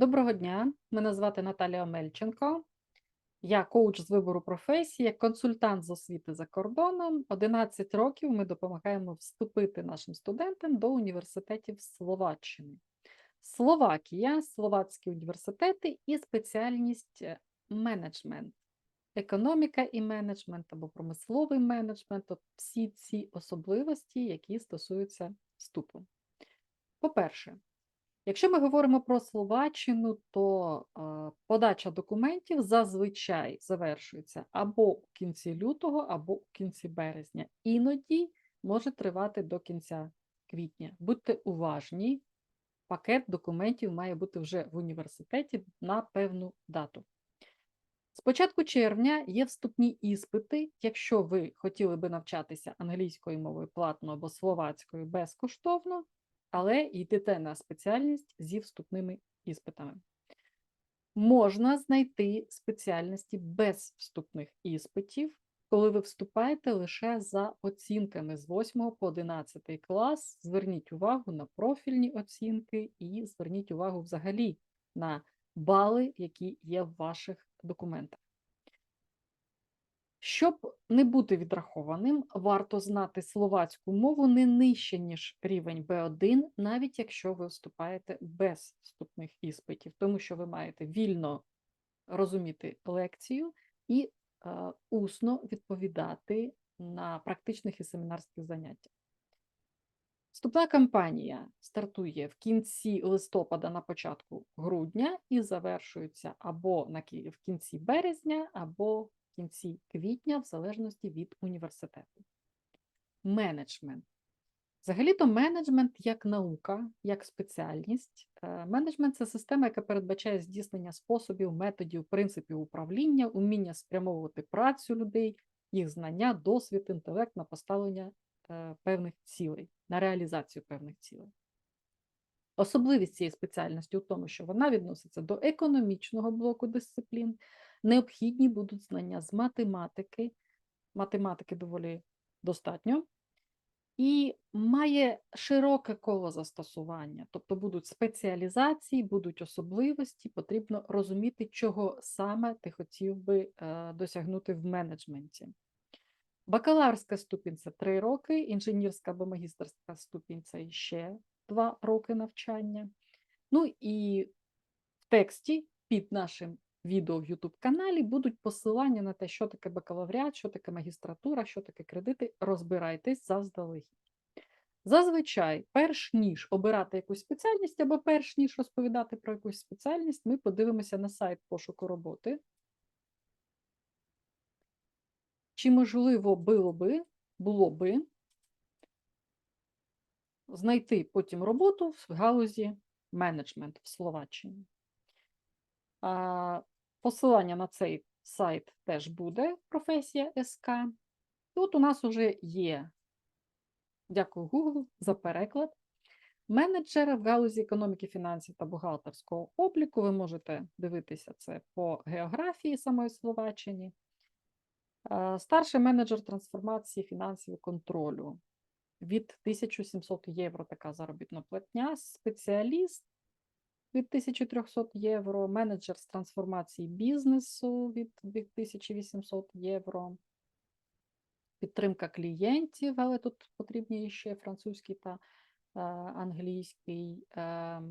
Доброго дня, мене звати Наталія Омельченко. Я коуч з вибору професії, консультант з освіти за кордоном. 11 років ми допомагаємо вступити нашим студентам до університетів Словаччини. Словакія, словацькі університети і спеціальність е, менеджмент, економіка і менеджмент або промисловий менеджмент от всі ці особливості, які стосуються вступу. По-перше, Якщо ми говоримо про Словаччину, то а, подача документів зазвичай завершується або в кінці лютого, або в кінці березня. Іноді може тривати до кінця квітня. Будьте уважні, пакет документів має бути вже в університеті на певну дату. З початку червня є вступні іспити. Якщо ви хотіли би навчатися англійською мовою платно або словацькою безкоштовно, але йдете на спеціальність зі вступними іспитами. Можна знайти спеціальності без вступних іспитів, коли ви вступаєте лише за оцінками з 8 по 11 клас. Зверніть увагу на профільні оцінки і зверніть увагу взагалі на бали, які є в ваших документах. Щоб не бути відрахованим, варто знати словацьку мову не нижче, ніж рівень B1, навіть якщо ви вступаєте без вступних іспитів, тому що ви маєте вільно розуміти лекцію і е, усно відповідати на практичних і семінарських заняттях. Вступна кампанія стартує в кінці листопада на початку грудня і завершується або на в кінці березня, або в кінці квітня, в залежності від університету. Менеджмент. Взагалі-то менеджмент як наука, як спеціальність. Е, Менеджмент це система, яка передбачає здійснення способів, методів, принципів управління, уміння спрямовувати працю людей, їх знання, досвід, інтелект на поставлення е, певних цілей, на реалізацію певних цілей. Особливість цієї спеціальності у тому, що вона відноситься до економічного блоку дисциплін, необхідні будуть знання з математики, математики доволі достатньо, і має широке коло застосування, тобто будуть спеціалізації, будуть особливості, потрібно розуміти, чого саме ти хотів би е, досягнути в менеджменті. Бакалаврська ступінь це 3 роки, інженерська або магістерська ступінь це ще 2 роки навчання. Ну і в тексті під нашим відео в YouTube каналі будуть посилання на те, що таке бакалавріат, що таке магістратура, що таке кредити. Розбирайтесь заздалегідь. Зазвичай, перш ніж обирати якусь спеціальність або перш ніж розповідати про якусь спеціальність, ми подивимося на сайт пошуку роботи. Чи можливо було би, було би знайти потім роботу в галузі менеджмент в Словаччині? Посилання на цей сайт теж буде професія СК. От у нас вже є, дякую Google за переклад. Менеджер в галузі економіки, фінансів та бухгалтерського обліку. Ви можете дивитися це по географії самої Словаччини. Старший менеджер трансформації фінансів і контролю від 1700 євро така заробітна платня, спеціаліст від 1300 євро, менеджер з трансформації бізнесу від 2800 євро, підтримка клієнтів, але тут потрібні ще французький та е, англійський, е,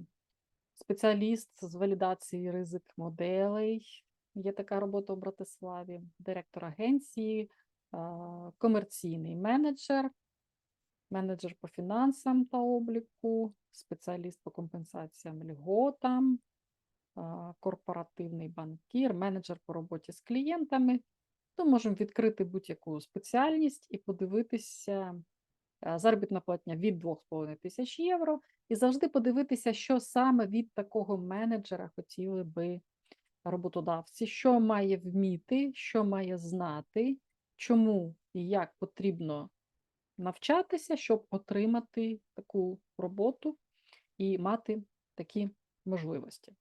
спеціаліст з валідації ризик моделей. Є така робота у Братиславі, директор агенції, е, комерційний менеджер, менеджер по фінансам та обліку, спеціаліст по компенсаціям льготам, корпоративний банкір, менеджер по роботі з клієнтами. То можемо відкрити будь-яку спеціальність і подивитися заробітна платня від 2,5 тисяч євро, і завжди подивитися, що саме від такого менеджера хотіли би роботодавці, що має вміти, що має знати, чому і як потрібно навчатися, щоб отримати таку роботу і мати такі можливості.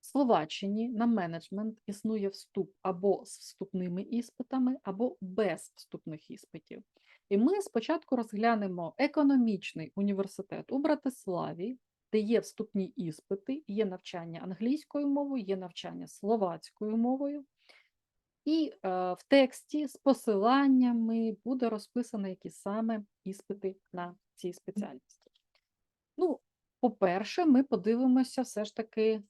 В Словаччині на менеджмент існує вступ або з вступними іспитами, або без вступних іспитів. І ми спочатку розглянемо економічний університет у Братиславі, де є вступні іспити, є навчання англійською мовою, є навчання словацькою мовою. І е, в тексті з посиланнями буде розписано, які саме іспити на цій спеціальності. Ну, по-перше, ми подивимося все ж таки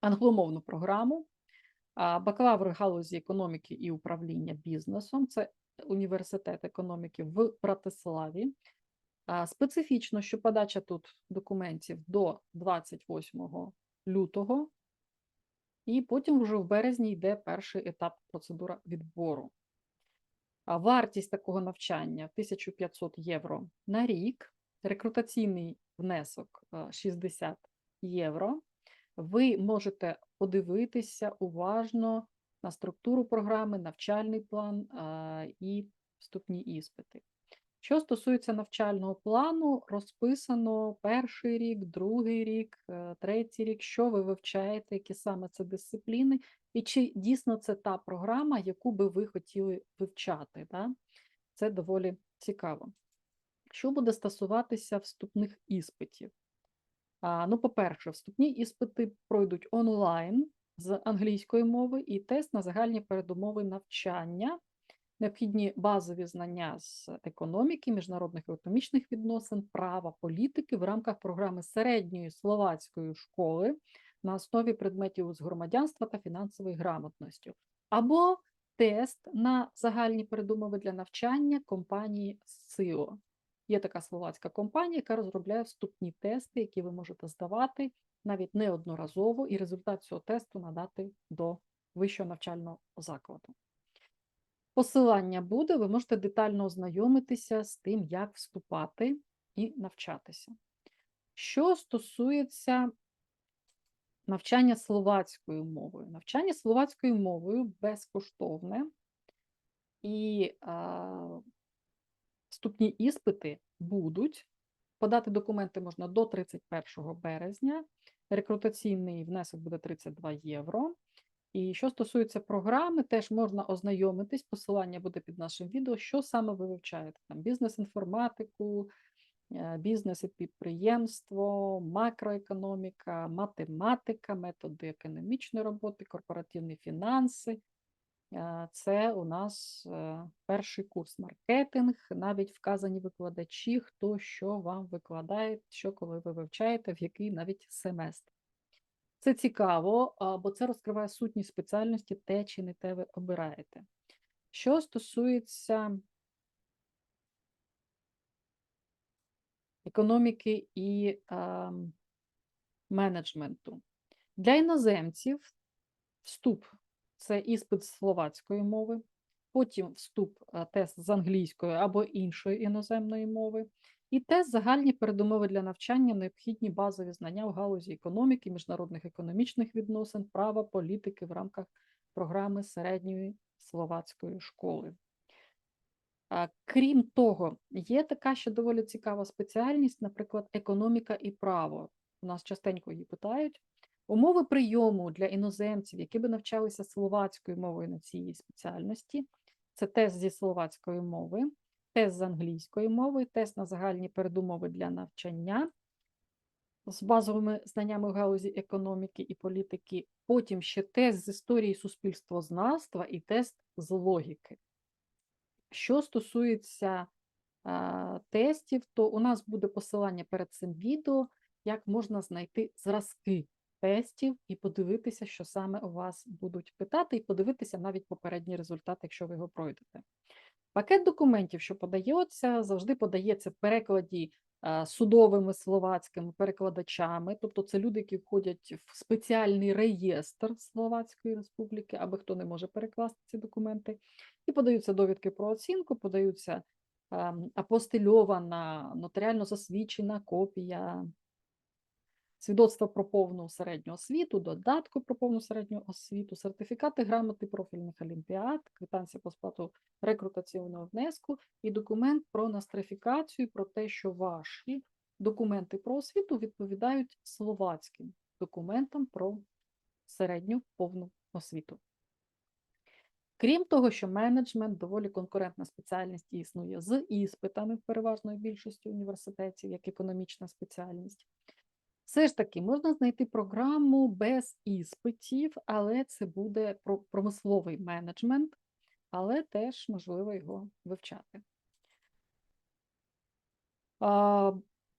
англомовну програму. А, Бакалавр галузі економіки і управління бізнесом. Це університет економіки в Братиславі. Специфічно, що подача тут документів до 28 лютого, і потім вже в березні йде перший етап процедура відбору. А Вартість такого навчання 1500 євро на рік, рекрутаційний внесок 60 євро. Ви можете подивитися уважно на структуру програми, навчальний план і вступні іспити. Що стосується навчального плану, розписано перший рік, другий рік, е, третій рік, що ви вивчаєте, які саме це дисципліни, і чи дійсно це та програма, яку би ви хотіли вивчати. Да? Це доволі цікаво. Що буде стосуватися вступних іспитів? А, Ну, по-перше, вступні іспити пройдуть онлайн з англійської мови і тест на загальні передумови навчання, необхідні базові знання з економіки, міжнародних економічних відносин, права, політики в рамках програми середньої словацької школи на основі предметів з громадянства та фінансової грамотності, або тест на загальні передумови для навчання компанії СИО. Є така словацька компанія, яка розробляє вступні тести, які ви можете здавати навіть неодноразово, і результат цього тесту надати до вищого навчального закладу. Посилання буде, ви можете детально ознайомитися з тим, як вступати і навчатися. Що стосується навчання словацькою мовою, навчання словацькою мовою безкоштовне і а, вступні іспити будуть. Подати документи можна до 31 березня. Рекрутаційний внесок буде 32 євро. І що стосується програми, теж можна ознайомитись, посилання буде під нашим відео, що саме ви вивчаєте. Там бізнес-інформатику, е, бізнес і підприємство, макроекономіка, математика, методи економічної роботи, корпоративні фінанси. Е, Це у нас е, перший курс маркетинг, навіть вказані викладачі, хто що вам викладає, що коли ви вивчаєте, в який навіть семестр. Це цікаво, бо це розкриває сутність спеціальності, те чи не те ви обираєте. Що стосується економіки і а, менеджменту, для іноземців вступ це іспит з словацької мови, потім вступ тест з англійської або іншої іноземної мови. І тест загальні передумови для навчання, необхідні базові знання в галузі економіки, міжнародних економічних відносин, права, політики в рамках програми середньої словацької школи. Крім того, є така ще доволі цікава спеціальність, наприклад, економіка і право. У нас частенько її питають. Умови прийому для іноземців, які би навчалися словацькою мовою на цій спеціальності, це тест зі словацької мови тест з англійської мови, тест на загальні передумови для навчання з базовими знаннями в галузі економіки і політики, потім ще тест з історії суспільствознавства і тест з логіки. Що стосується а, тестів, то у нас буде посилання перед цим відео, як можна знайти зразки тестів і подивитися, що саме у вас будуть питати, і подивитися навіть попередній результат, якщо ви його пройдете. Пакет документів, що подається, завжди подається в перекладі е, судовими словацькими перекладачами, тобто це люди, які входять в спеціальний реєстр Словацької Республіки, аби хто не може перекласти ці документи, і подаються довідки про оцінку, подаються ем, апостильована, нотаріально засвідчена копія свідоцтва про повну середню освіту, додатку про повну середню освіту, сертифікати грамоти профільних олімпіад, квитанція по сплату рекрутаційного внеску і документ про нострифікацію, про те, що ваші документи про освіту відповідають словацьким документам про середню повну освіту. Крім того, що менеджмент доволі конкурентна спеціальність існує з іспитами в переважної більшості університетів, як економічна спеціальність. Все ж таки можна знайти програму без іспитів, але це буде промисловий менеджмент, але теж можливо його вивчати.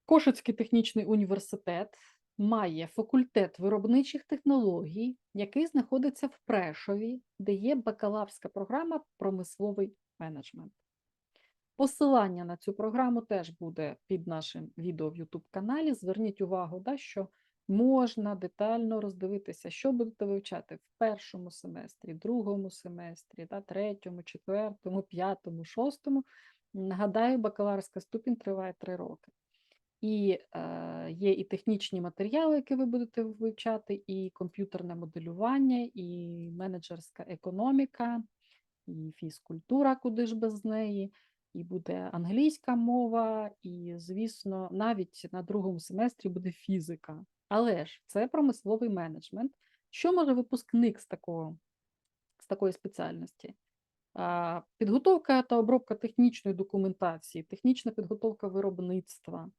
Кошицький технічний університет має факультет виробничих технологій, який знаходиться в Прешові, де є бакалаврська програма промисловий менеджмент. Посилання на цю програму теж буде під нашим відео в YouTube каналі. Зверніть увагу, да, що можна детально роздивитися, що будете вивчати в першому семестрі, другому семестрі, да, третьому, четвертому, п'ятому, шостому. Нагадаю, бакалаврська ступінь триває три роки. І е, є і технічні матеріали, які ви будете вивчати, і комп'ютерне моделювання, і менеджерська економіка, і фізкультура, куди ж без неї, і буде англійська мова, і, звісно, навіть на другому семестрі буде фізика. Але ж це промисловий менеджмент. Що може випускник з такого, з такої спеціальності? Підготовка та обробка технічної документації, технічна підготовка виробництва.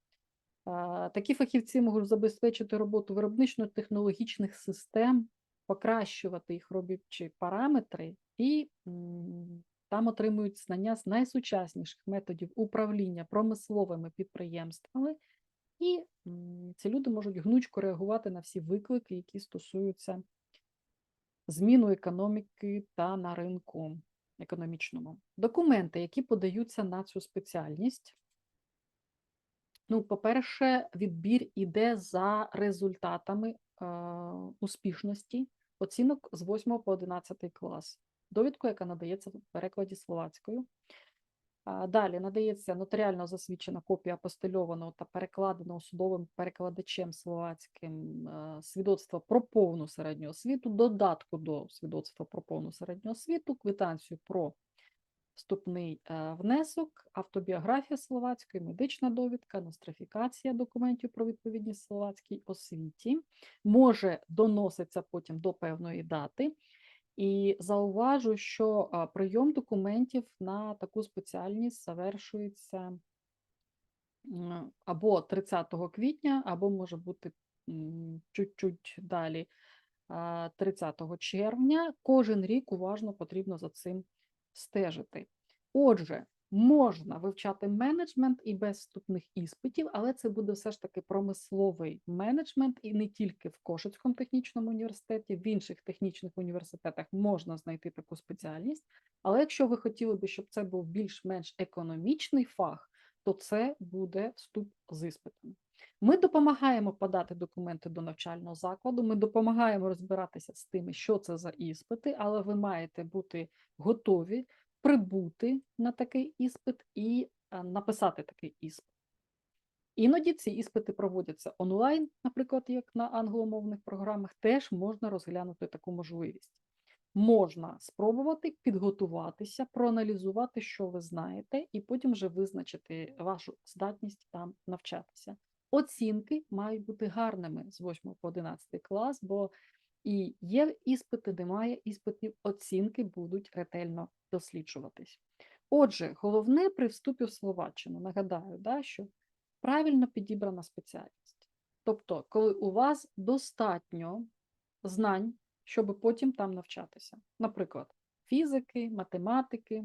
Такі фахівці можуть забезпечити роботу виробнично-технологічних систем, покращувати їх робочі параметри і там отримують знання з найсучасніших методів управління промисловими підприємствами, і ці люди можуть гнучко реагувати на всі виклики, які стосуються зміну економіки та на ринку економічному. Документи, які подаються на цю спеціальність. Ну, по-перше, відбір іде за результатами е, успішності оцінок з 8 по 11 клас. Довідку, яка надається в перекладі словацькою. Далі надається нотаріально засвідчена копія апостильованого та перекладеного судовим перекладачем словацьким е, свідоцтва про повну середню освіту, додатку до свідоцтва про повну середню освіту, квитанцію про вступний е, внесок, автобіографія словацької, медична довідка, нострифікація документів про відповідність словацькій освіті, може доноситься потім до певної дати. І зауважу, що прийом документів на таку спеціальність завершується або 30 квітня, або може бути чуть-чуть далі 30 червня. Кожен рік уважно потрібно за цим стежити. Отже, можна вивчати менеджмент і без вступних іспитів, але це буде все ж таки промисловий менеджмент, і не тільки в Кошицькому технічному університеті, в інших технічних університетах можна знайти таку спеціальність. Але якщо ви хотіли би, щоб це був більш-менш економічний фах, то це буде вступ з іспитами. Ми допомагаємо подати документи до навчального закладу, ми допомагаємо розбиратися з тими, що це за іспити, але ви маєте бути готові прибути на такий іспит і написати такий іспит. Іноді ці іспити проводяться онлайн, наприклад, як на англомовних програмах, теж можна розглянути таку можливість. Можна спробувати підготуватися, проаналізувати, що ви знаєте, і потім вже визначити вашу здатність там навчатися. Оцінки мають бути гарними з 8 по 11 клас, бо і є іспити, немає іспитів, оцінки будуть ретельно досліджуватись. Отже, головне при вступі в Словаччину, нагадаю, да, що правильно підібрана спеціальність. Тобто, коли у вас достатньо знань, щоб потім там навчатися. Наприклад, фізики, математики,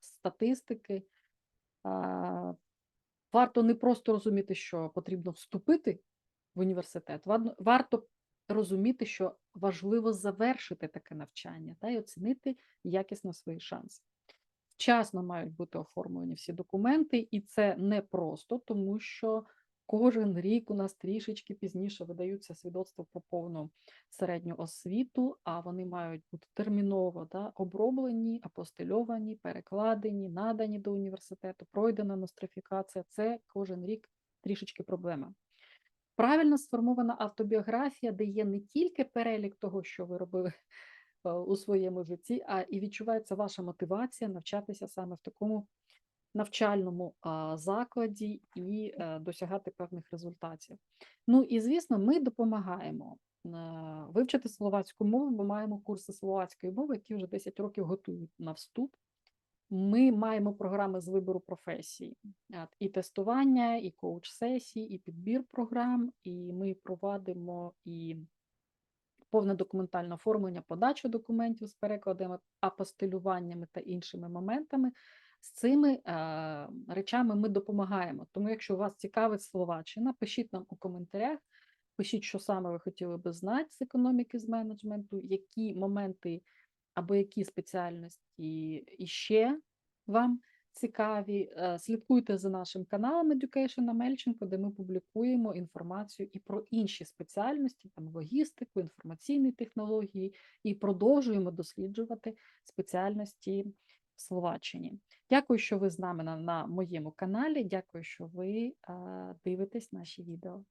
статистики. Варто не просто розуміти, що потрібно вступити в університет, варто- розуміти, що важливо завершити таке навчання та й оцінити якісно свої шанси. Вчасно мають бути оформлені всі документи, і це не просто, тому що кожен рік у нас трішечки пізніше видаються свідоцтва про повну середню освіту, а вони мають бути терміново да, оброблені, апостильовані, перекладені, надані до університету, пройдена нострифікація. Це кожен рік трішечки проблема. Правильно сформована автобіографія, де є не тільки перелік того, що ви робили е, у своєму житті, а і відчувається ваша мотивація навчатися саме в такому навчальному закладі і е, досягати певних результатів. Ну і звісно, ми допомагаємо вивчити словацьку мову. Ми маємо курси словацької мови, які вже 10 років готують на вступ. Ми маємо програми з вибору професій, і тестування, і коуч-сесії, і підбір програм, і ми проводимо і повне документальне оформлення, подачу документів з перекладами, апостилюваннями та іншими моментами. З цими речами ми допомагаємо. Тому, якщо вас цікавить Словаччина, пишіть нам у коментарях, пишіть, що саме ви хотіли би знати з економіки, з менеджменту, які моменти або які спеціальності іще вам цікаві. Е, Слідкуйте за нашим каналом Education на Мельченко, де ми публікуємо інформацію і про інші спеціальності, там логістику, інформаційні технології, і продовжуємо досліджувати спеціальності в Словаччині. Дякую, що ви з нами на, на моєму каналі. Дякую, що ви е, дивитесь наші відео.